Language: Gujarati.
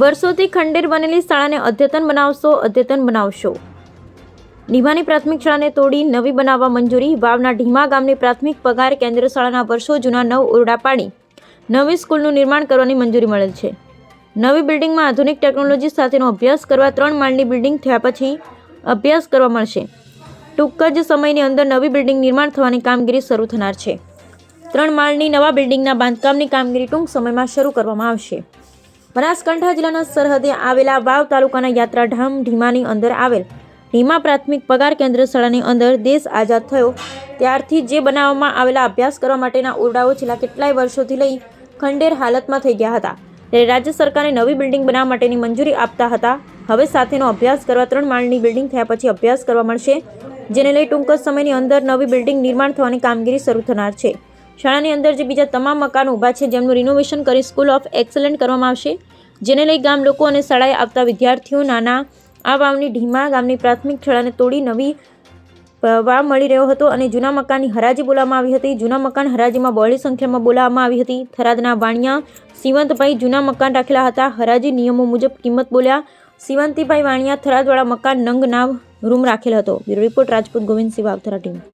વર્ષોથી ખંડેર બનેલી શાળાને અદ્યતન બનાવશો અદ્યતન બનાવશો. ઢીમાની પ્રાથમિક શાળાને તોડી નવી બનાવવા મંજૂરી, વાવના ઢીમા ગામની પ્રાથમિક પગાર કેન્દ્ર શાળાના વર્ષો જૂના નવ ઓરડા પાડી નવી સ્કૂલનું નિર્માણ કરવાની મંજૂરી મળેલ છે. નવી બિલ્ડિંગમાં આધુનિક ટેકનોલોજી સાથેનો અભ્યાસ કરવા ત્રણ માળની બિલ્ડિંગ થયા પછી અભ્યાસ કરવા મળશે. ટૂંક જ સમયની અંદર નવી બિલ્ડિંગ નિર્માણ થવાની કામગીરી શરૂ થનાર છે. ત્રણ માળની નવા બિલ્ડિંગના બાંધકામની કામગીરી ટૂંક સમયમાં શરૂ કરવામાં આવશે. બનાસકાંઠા જિલ્લાના સરહદે આવેલા વાવ તાલુકાના યાત્રાધામ ઢીમાની અંદર આવેલ ઢીમા પ્રાથમિક પગાર કેન્દ્ર શાળાની અંદર દેશ આઝાદ થયો. ત્યારથી જે બનાવવામાં આવેલા અભ્યાસ કરવા માટેના ઓરડાઓ છેલ્લા કેટલાય વર્ષોથી લઈ ખંડેર હાલતમાં થઈ ગયા હતા. ત્યારે રાજ્ય સરકારે નવી બિલ્ડિંગ બનાવવા માટેની મંજૂરી આપતા હતા. હવે સાથેનો અભ્યાસ કરવા ત્રણ માળની બિલ્ડિંગ થયા પછી અભ્યાસ કરવા મળશે, જેને લઈ ટૂંક સમયની અંદર નવી બિલ્ડિંગ નિર્માણ થવાની કામગીરી શરૂ થનાર છે. શાળાની અંદર જે બીજા તમામ મકાનો ઊભા છે, જેમનું રિનોવેશન કરી સ્કૂલ ઓફ એક્સલન્ટ કરવામાં આવશે. જેને લઈ ગામ લોકો અને શાળાએ આવતા વિદ્યાર્થીઓ નાના, આ વાવની ઢીમા ગામની પ્રાથમિક શાળાને તોડી નવી વાવ મળી રહ્યો હતો અને જૂના મકાનની હરાજી બોલાવવામાં આવી હતી. જૂના મકાન હરાજીમાં બહોળી સંખ્યામાં બોલાવવામાં આવી હતી. થરાદના વાણિયા સિવંતભાઈ જૂના મકાન રાખેલા હતા. હરાજી નિયમો મુજબ કિંમત બોલ્યા સિવંતીભાઈ વાણિયા થરાદવાળા મકાન નંગ નાવ રૂમ રાખેલ હતો. Bureau report Rajput Govindsinh Vavthara team.